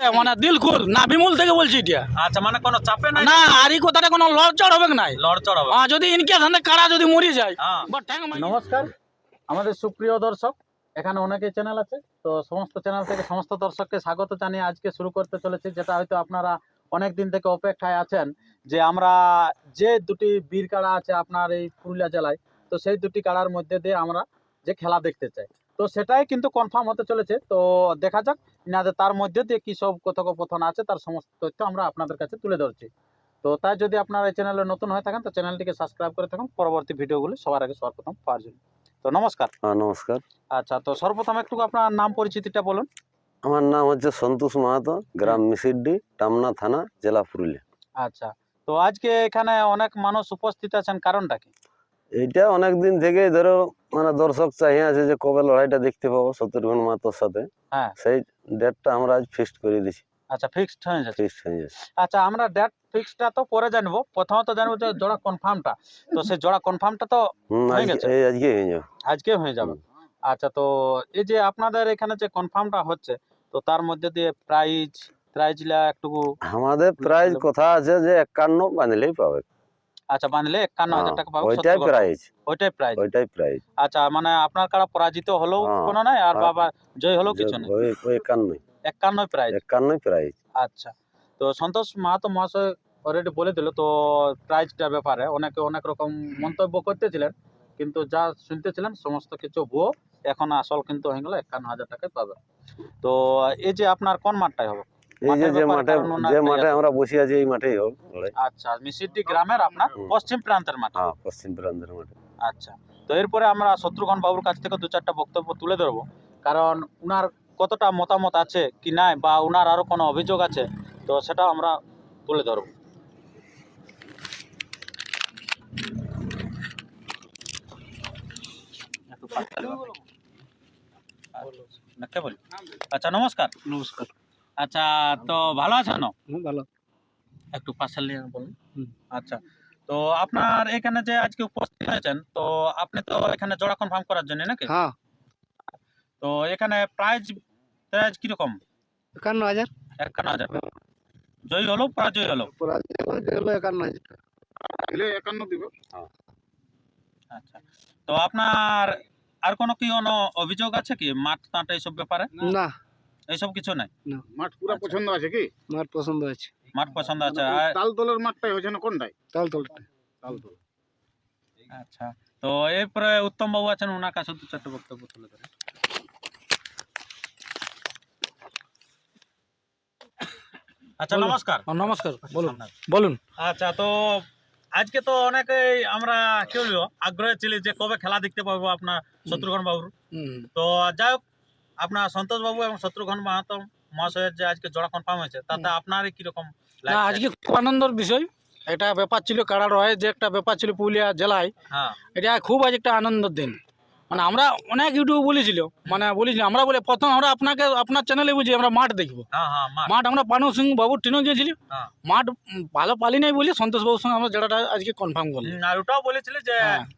মানে দিলখুর না বিমুল থেকে বলছি এটা। আচ্ছা মানে কোনো চাপে নাই? না আর এই কথাটা কোনো লড়চড় হবে নাই? লড়চড় হবে। আহ, যদি ইনকেস হাতে কারা যদি মরি যায় হ্যাঁ। নমস্কার আমাদের সুপ্রিয় দর্শক এখানে অনেকেই চ্যানেল আছে তো সমস্ত চ্যানেল থেকে সমস্ত দর্শককে স্বাগত জানিয়ে আজকে শুরু করতে চলেছি যেটা হয়তো আপনারা অনেক দিন থেকে অপেক্ষায় আছেন যে আমরা যে দুটি বীর কাড়া আছে আপনার এই পুরুলিয়া জেলায় তো সেই দুটি কাড়ার মধ্যে দিয়ে আমরা যে খেলা দেখতে চাই। তো সেটাই কিন্তু কনফার্ম হতে চলেছে। তো দেখা যাক ইনাদের তার মধ্যে দিয়ে কী সব কথোপকথন আছে তার সমস্ত তথ্য আমরা আপনাদের কাছে তুলে ধরছি। তো তাই যদি আপনারা এই চ্যানেলে নতুন হয়ে থাকেন তো চ্যানেলটিকে সাবস্ক্রাইব করে থাকুন। পরবর্তী ভিডিওগুলি সবার আগে সর্বপ্রথম পাওয়ার জন্য। তো নমস্কার। হ্যাঁ নমস্কার। আচ্ছা তো সর্বপ্রথম একটু আপনার নাম পরিচিতিটা বলুন। আমার নাম হচ্ছে সন্তোষ মাহাতো গ্রাম মিসিড্ডি টামনা থানা জেলা পুরুলিয়া। আচ্ছা তো আজকে এখানে অনেক মানুষ উপস্থিত আছেন কারণটা কি? এইটা অনেক দিন থেকেই ধরো মানে দর্শক চাহিয়ে আছে যে কবে লড়াইটা দেখতে পাবো শত্রুঘ্ন মাহাতোর সাথে। হ্যাঁ। সেই ডেটটা আমরা আজ ফিক্সড করে দিছি। আচ্ছা ফিক্সড হয়ে যাচ্ছে। ফিক্সড হয়ে যাচ্ছে। আচ্ছা আমরা ডেট ফিক্সডটা তো পরে জানব। প্রথমত জানব যে জোড়া কনফার্মটা তো সেই জোড়া কনফার্মটা তো হয়ে গেছে? আজকে হয়ে যাবে। আজকে হয়ে যাবে। আচ্ছা তো এই যে আপনাদের এখানে যে কনফার্মটা হচ্ছে তো তার মধ্যে দিয়ে প্রাইজ প্রাইজলা একটু আমাদের প্রাইজ কথা আছে যে একান্ন বাঁধলেই পাবে। আচ্ছা বানলে একান্ন হাজার হ্যাঁ, টাকা পাবো ওইটাই প্রাইজ ওইটাই প্রাইজ ওইটাই প্রাইজ আচ্ছা মানে আপনার কারা পরাজিত হলেও হ্যাঁ, কোনো নাই আর বাবা জয় হলেও কিছু নেই। ওই ওই একান্নই। একান্নই প্রাইজ একান্নই প্রাইজ আচ্ছা তো সন্তোষ মাহাতো মহাশয় অলরেডি বলে দিল তো প্রাইজটার ব্যাপারে। অনেকে অনেক রকম মন্তব্য করতেছিলেন কিন্তু যা শুনতেছিলেন সমস্ত কিছু ভুয়ো। এখন আসল কিন্তু হয়ে গেল একান্ন হাজার টাকায় পাবে। তো এই যে আপনার কোন মাঠটাই হবে? এই যে যে মাঠে যে মাঠে আমরা বসে আছি এই মাঠেই হোক আচ্ছা মিসিডি গ্রামের আপনার? পশ্চিম প্রান্তের মাঠ? হ্যাঁ পশ্চিম প্রান্তের মাঠে। আচ্ছা তো এরপরে আমরা শত্রুঘ্ন বাবুর কাছ থেকে দু চারটা বক্তব্য তুলে ধরবো। কারণ উনার কতটা মতামত আছে কি নাই বা উনার আরও কোনো অভিযোগ আছে তো সেটাও আমরা তুলে ধরবো। বলি? আচ্ছা নমস্কার। নমস্কার। আচ্ছা তো ভালো আছেন ভালো। একটু পাশে নিয়ে বলুন। আচ্ছা তো আপনার এখানে যে আজকে উপস্থিত হয়েছেন তো আপনি তো এখানে জোড়া কনফার্ম করার জন্য নাকি? হ্যাঁ। তো এখানে প্রাইজ প্রাইজ কীরকম? একান্ন হাজার। একান্ন হাজার। জয়ী হলো পরাজয় হলো? একান্ন হাজার। আচ্ছা তো আপনার আর কোনো কি কোনো অভিযোগ আছে কি? মাঠ টাট এইসব ব্যাপারে? না। এইসব কিছু নাই। মাঠ পুরো আচ্ছা। পছন্দ আছে কি? আমার পছন্দ আছে। মাঠ পছন্দ আছে। মানে তাল দলের মাঠটাই হয়েছে না কোনটাই? তাল তাল তাল দল আচ্ছা। তো এরপরে উত্তম বাবু আছেন ওনার কাছে দু চারটে বক্তব্য তুলে ধরেন। আচ্ছা নমস্কার। নমস্কার বলুন। বলুন। আচ্ছা তো আজকে তো অনেকেই আমরা কি বলব আগ্রহে ছিলি যে কবে খেলা দেখতে পাবো আপনার শত্রুঘ্ন বাবুর। তো যাই হোক আপনার সন্তোষ বাবু এবং শত্রুঘ্ন মাহাতো মহাশয়ের যে আজকে জোড়া কনফার্ম হয়েছে তাতে আপনার কীরকম না আজকে খুব আনন্দের বিষয়। এটা ব্যাপার ছিল কাড়া রয়ে যে একটা ব্যাপার ছিল পুরুলিয়া জেলায়। হ্যাঁ। এটা খুব আজ একটা আনন্দের দিন। মানে আমরা অনেক ইউটিউব বলেছিল। মানে বলেছিল আমরা বলে প্রথম আমরা আপনাকে আপনার চ্যানেলে বুঝি আমরা মাঠ দেখব। হ্যাঁ হ্যাঁ মাঠ। আমরা পানু সিং বাবুর ট্রেনও গিয়েছিলি। হ্যাঁ। মাঠ ভালো পালি নাই বলে সন্তোষ বাবুর সঙ্গে আমরা যেটা আজকে কনফার্ম করলাম। আর ওটাও বলেছিল যে।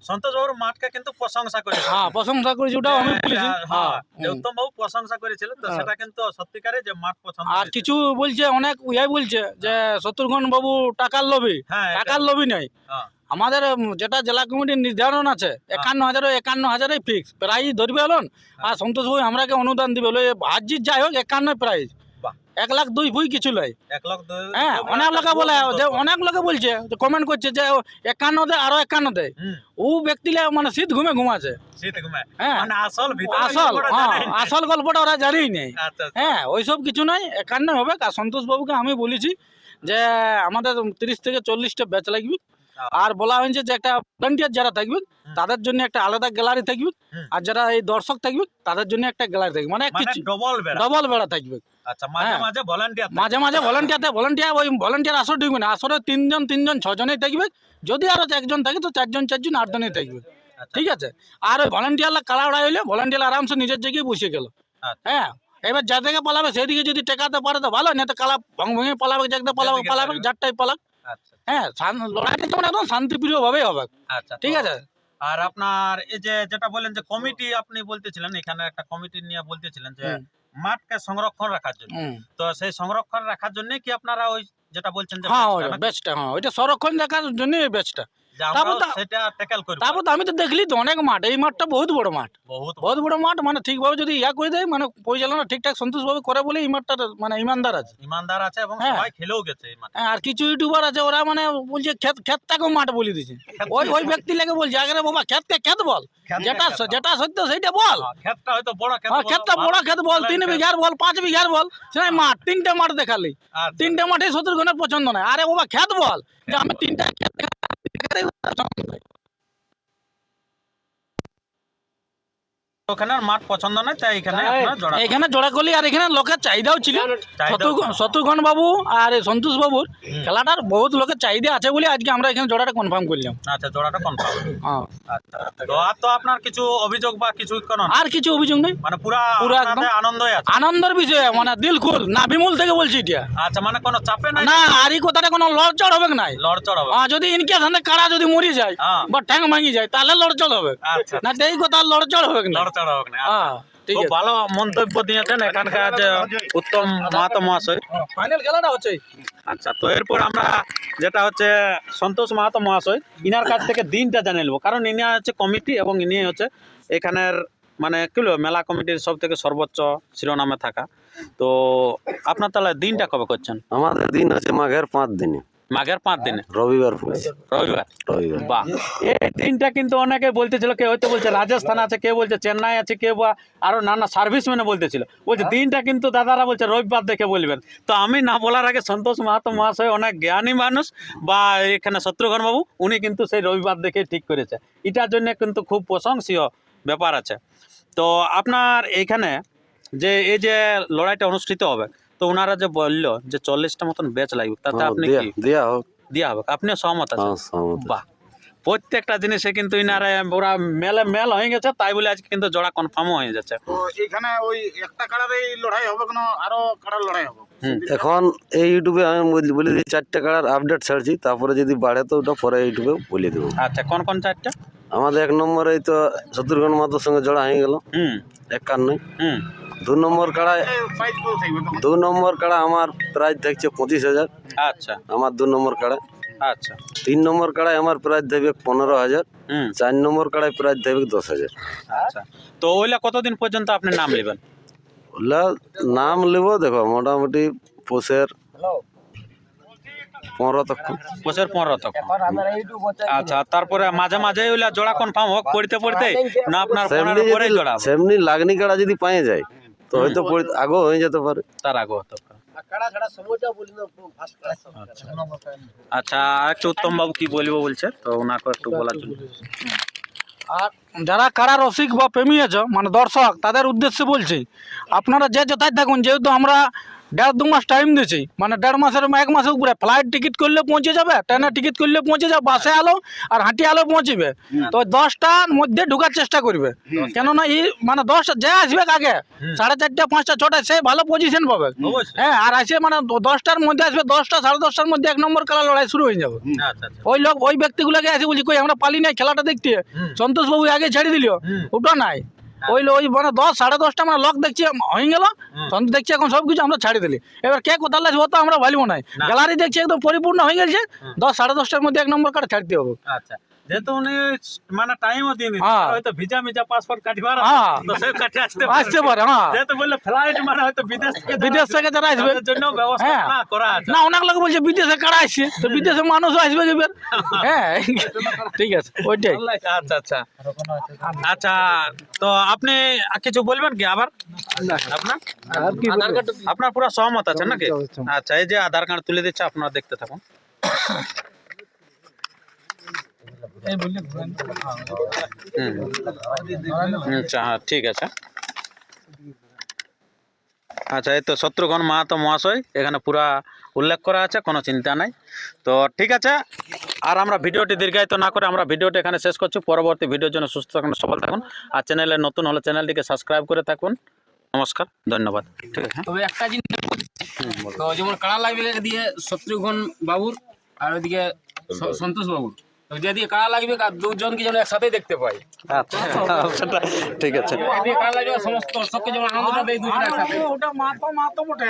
সন্তোষ বাবুর মাঠকে কিন্তু প্রশংসা করেছে। হ্যাঁ প্রশংসা করেছি ওটাও আমি বলেছি। হ্যাঁ উত্তম বাবু প্রশংসা করেছিল তো। সেটা কিন্তু সত্যিকারে যে মাঠ পছন্দ আর কিছু বলছে অনেক ইয়াই বলছে যে শত্রুঘ্ন বাবু টাকার লোভী টাকার লোভী নাই। আমাদের যেটা জেলা কমিটির নির্ধারণ আছে একান্ন হাজার একান্ন হাজারে ফিক্স প্রাইজ ধরবে হলন আর সন্তোষ ভাই আমরাকে অনুদান দিবে হলো হাজির যাই হোক একান্ন প্রাইজ এক লাখ দুই ফুই কিছু দুই- হ্যাঁ অনেক লোকে বলে যে অনেক লোকে বলছে কমেন্ট করছে যে একান্ন দেয় আরও একান্ন দেয় ও ব্যক্তিলে মানে শীত ঘুমে ঘুমাছে হ্যাঁ। মানে আসল আসল গল্পটা হ্যাঁ ওরা জানেই নেই। আচ্ছা, আচ্ছা। হ্যাঁ ওইসব কিছু নাই একান্ন হবে। আর সন্তোষ বাবুকে আমি বলেছি যে আমাদের তিরিশ থেকে চল্লিশটা ব্যাচ লাগবে। হ্যাঁ। আর বলা হয়েছে যে একটা ভলেন্টিয়ার যারা থাকবে তাদের জন্য একটা আলাদা গ্যালারি থাকবে। আর যারা এই দর্শক থাকবে তাদের জন্য একটা গ্যালারি থাকবে। মানে মানে ডবল বেড়া। থাকবে। আচ্ছা মাঝে হ্যাঁ। মাঝে ভলান্টিয়ার মাঝে মাঝে ভলেন্টিয়ার ভলেন্টিয়ার ওই ভলেন্টিয়ার আসর ঢুকবে না। আসরে তিনজন তিনজন ছজনেই থাকবে। যদি আরও একজন থাকে তো চারজন চারজন আটজনই থাকবে। ঠিক আছে? আর ওই ভলেন্টিয়ার কালা উড়াই হইলে ভলেন্টিয়ার আরামসে নিজের জায়গায় বসে গেল। আচ্ছা। হ্যাঁ? এবার যা থেকে পালাবে সেদিকে যদি টেকাতে পারে তো ভালো। না তো কালা ভং ভঙে পালাবে যাকে পালাবে পালাবে। যারটাই পালাক। আচ্ছা হ্যাঁ লড়াইটা যেমন একদম শান্তিপ্রিয় ভাবেই হবে। আচ্ছা ঠিক আছে? আর আপনার এই যে যেটা বলেন যে কমিটি আপনি বলতেছিলেন এখানে একটা কমিটি নিয়ে বলতেছিলেন যে মাঠকে সংরক্ষণ রাখার জন্য। তো সেই সংরক্ষণ রাখার জন্য কি আপনারা ওই যেটা বলছেন যে হ্যাঁ? বেচটা হ্যাঁ ওইটা সংরক্ষণ রাখার জন্য বেস্টটা। তারপর আমি তো দেখলি তো অনেক মাঠ। এই মাঠটা বহুত বড় মাঠ। বহুত বড় মাঠ মানে ঠিকভাবে যদি ইয়া করে দেয় মানে পরিচালনা ঠিকঠাক সন্তোষভাবে করে বলে এই মাঠটা মানে ইমানদার আছে। ইমানদার আছে এবং হ্যাঁ। সবাই খেলেও গেছে হ্যাঁ, আর কিছু ইউটিউবার আছে ওরা মানে বলছে ক্ষেত ক্ষেতটাকেও মাঠ বলে দিচ্ছে ওই ওই ব্যক্তি লেগে বলছে আগে বাবা ক্ষেতকে ক্ষেত বল। যেটা যেটা সত্য সেইটা বল। হ্যাঁ, ক্ষেতটা হয়তো বড় ক্ষেত হ্যাঁ ক্ষেতটা বড় ক্ষেত বল তিন বিঘার বল পাঁচ বিঘার বল সেটা মাঠ তিনটে মাঠ দেখালি। আচ্ছা। তিনটে মাঠে শত্রুঘ্নের পছন্দ নয়। আরে বাবা ক্ষেত বল। যে আমি তিনটা ক্ষেত they ওখানে আর মাঠ পছন্দ নয় তাই এখানে জোড়া এখানে জোড়া করলি আর এখানে লোকের চাহিদাও ছিল। শত্রুঘ্ন- শত্রুঘ্ন বাবু আর সন্তোষ বাবুর। খেলাটার বহুত লোকের চাহিদা আছে বলে আজকে আমরা এখানে জোড়াটা কনফার্ম করলাম। আচ্ছা জোড়াটা কনফার্ম হ্যাঁ। আচ্ছা তো আর তো আপনার কিছু অভিযোগ বা কিছু আর কিছু অভিযোগ নেই। মানে পুরা পুরা একদম। আনন্দই আছে? আনন্দের বিষয় মানে দিল খুল। না বিমূল থেকে বলছি এটা। আচ্ছা মানে কোনো চাপে নাই? না আর এই কথাটা কোনো লড়চড় হবে নাই। লড়চড় হবে। যদি ইনকেস হাতে কাড়া যদি মরি যায় হ্যাঁ। বা ঠ্যাং ভাঙি যায় তাহলে লড়চড় হবে। আচ্ছা না এই কথা লড়চড় হবে না না? খুব ভালো মন্তব্য দিয়েছেন এখানকার উত্তম মাহাতো মহাশয়। ফাইনাল খেলাটা হচ্ছে। আচ্ছা তো এরপর আমরা যেটা হচ্ছে সন্তোষ মাহাতো মহাশয় ইনার কাছ থেকে দিনটা জানে নেব। কারণ ইনি হচ্ছে কমিটি এবং ইনি হচ্ছে এখানের মানে কি মেলা কমিটির সব থেকে সর্বোচ্চ শিরোনামে থাকা। তো আপনার তাহলে দিনটা কবে করছেন? আমাদের দিন আছে মাঘের পাঁচ দিনে। মাঘের পাঁচ দিনে? রবিবার পড়ছে রবিবার? রবিবার। বাহ। এই দিনটা কিন্তু অনেকে বলতেছিল কে হয়তো বলছে রাজস্থান আছে কে বলছে চেন্নাই আছে কে বা আরও নানা সার্ভিস মেনে বলতেছিল। বলছে দিনটা কিন্তু দাদারা বলছে রবিবার দেখে বলবেন। তো আমি না বলার আগে সন্তোষ মাহাতো মহাশয় অনেক জ্ঞানী মানুষ বা এখানে শত্রুঘ্ন বাবু উনি কিন্তু সেই রবিবার দেখে ঠিক করেছে। এটার জন্য কিন্তু খুব প্রশংসীয় ব্যাপার আছে। তো আপনার এইখানে যে এই যে লড়াইটা অনুষ্ঠিত হবে তো ওনারা যে বলল যে চল্লিশটা মতন ব্যাচ লাগবে তাতে হ্যাঁ, আপনি দিয়া কি? দিয়া হোক। দেওয়া হবে আপনিও সহমত আছেন? হ্যাঁ বাহ। প্রত্যেকটা জিনিসে কিন্তু ইনারা ওরা মেলে মেল হয়ে গেছে তাই বলে আজকে কিন্তু জোড়া কনফার্মও হয়ে যাচ্ছে। এখানে ওই একটা কাড়ার এই লড়াই হবে কেন আরও কাড়ার লড়াই হবে? এখন এই ইউটিউবে আমি বল- বলে দিই চারটে কাড়ার আপডেট ছাড়ছি তারপরে যদি বাড়ে তো ওটা পরে ইউটিউবে বলে দেবো। আচ্ছা কোন কোন চারটা? আমাদের এক নম্বরে তো শত্রুঘ্ন মাতার সঙ্গে জোড়া হয়ে গেল। হুম। একান্ন হুম। দু নম্বর কাড়ায় দু নম্বর কাড়া আমার প্রাইস থাকছে পঁচিশ হাজার। আচ্ছা। আমার দু নম্বর কাড়ায়। আচ্ছা। তিন নম্বর কাড়ায় আমার প্রাইস দেবে পনেরো হাজার। হুম। চার নম্বর কাড়ায় প্রাইস দেবে দশ হাজার। আচ্ছা। তো ওইলা কতদিন পর্যন্ত আপনি নাম নেবেন? ওইলা নাম নেব দেখো মোটামুটি পোষের পনেরো তক। বছর পনেরো তক। আচ্ছা তারপরে মাঝে মাঝে ওইলা জোড়া কনফার্ম হোক পড়তে পড়তে না আপনার সেমনি পনেরো পরে জোড়া সেমনি লাগনি কাড়া যদি পায়ে যায় তো হয়তো আগেও হয়ে যেতে পারে। তার আগো হতে পারে। আচ্ছা। আর একটু উত্তম বাবু কি বলব বলছে? তো ওনাকে একটু বলার জন্য। আর যারা কারা রসিক বা প্রেমী আছে মানে দর্শক তাদের উদ্দেশ্যে বলছি আপনারা যে যথায় থাকুন যেহেতু আমরা দেড় দু মাস টাইম দিয়েছি। মানে দেড় মাসের এক মাসের উপরে। ফ্লাইট টিকিট করলে পৌঁছে যাবে ট্রেনের টিকিট করলে পৌঁছে যাবে বাসে আলো আর হাঁটি আলো পৌঁছবে। তো দশটার মধ্যে ঢোকার চেষ্টা করবে। কেননা এই মানে দশটা যে আসবে আগে সাড়ে চারটা পাঁচটা ছটায় সে ভালো পজিশন পাবে। হ্যাঁ আর আসে মানে দশটার মধ্যে আসবে দশটা সাড়ে দশটার মধ্যে এক নম্বর খেলা লড়াই শুরু হয়ে যাবে। আচ্ছা আচ্ছা। ওই লোক ওই ব্যক্তিগুলোকে এসে বলছি কই আমরা পালি নাই খেলাটা দেখতে। সন্তোষ বাবু আগে ছেড়ে দিল। ওটা নাই। ওই লো- ওই মানে দশ সাড়ে দশটা আমরা লক দেখছি হয়ে গেল। তখন দেখছি এখন সব কিছু আমরা ছাড়ি দিলি। এবার কে কোথাও লাগছে ও তো আমরা ভালিব নাই। না। গ্যালারি দেখছি একদম পরিপূর্ণ হয়ে গেছে। দশ সাড়ে দশটার মধ্যে এক নম্বর কার্ড ছাড়তে হবে। আচ্ছা। যেহেতু উনি মানে টাইমও দিয়ে হ্যাঁ। হয়তো ভিজা মিজা পাসপোর্ট কাটিবার হ্যাঁ। তো সে কাটে আসতে আসতে পারে হ্যাঁ। যেহেতু বললে ফ্লাইট মানে হয়তো বিদেশ থেকে বিদেশ থেকে যারা আসবে। জন্য ব্যবস্থা হ্যাঁ। না করা আছে। না অনেক লোক বলছে বিদেশে কারা আসছে? তো বিদেশে মানুষও আসবে হ্যাঁ ঠিক আছে ওইটাই। আচ্ছা আচ্ছা। আচ্ছা তো আপনি আর কিছু বলবেন কি আবার? আপনার? আপনার পুরো সহমত আছে নাকি? আচ্ছা এই যে আধার কার্ড তুলে দিচ্ছে আপনারা দেখতে থাকুন। আচ্ছা হ্যাঁ ঠিক আছে। আচ্ছা এই তো শত্রুঘ্ন মাহাতো মহাশয় এখানে পুরা উল্লেখ করা আছে কোনো চিন্তা নাই। তো ঠিক আছে আর আমরা ভিডিওটি দীর্ঘায়িত না করে আমরা ভিডিওটি এখানে শেষ করছি। পরবর্তী ভিডিওর জন্য সুস্থ থাকুন সফল থাকুন। আর চ্যানেলে নতুন হলে চ্যানেলটিকে সাবস্ক্রাইব করে থাকুন। নমস্কার ধন্যবাদ। ঠিক আছে তবে একটা জিনিস তো যেমন কাড়া লাগবে দিয়ে শত্রুঘ্ন বাবুর আর ওইদিকে সন্তোষ বাবুর। যদি কারা লাগবে দুজনকে যেন একসাথে দেখতে পাই। আচ্ছা সেটা ঠিক আছে। লাগবে সমস্ত দর্শককে যেন আনন্দটা দেয় দুজন একসাথে। ওটা মাতো মাতো মোটে।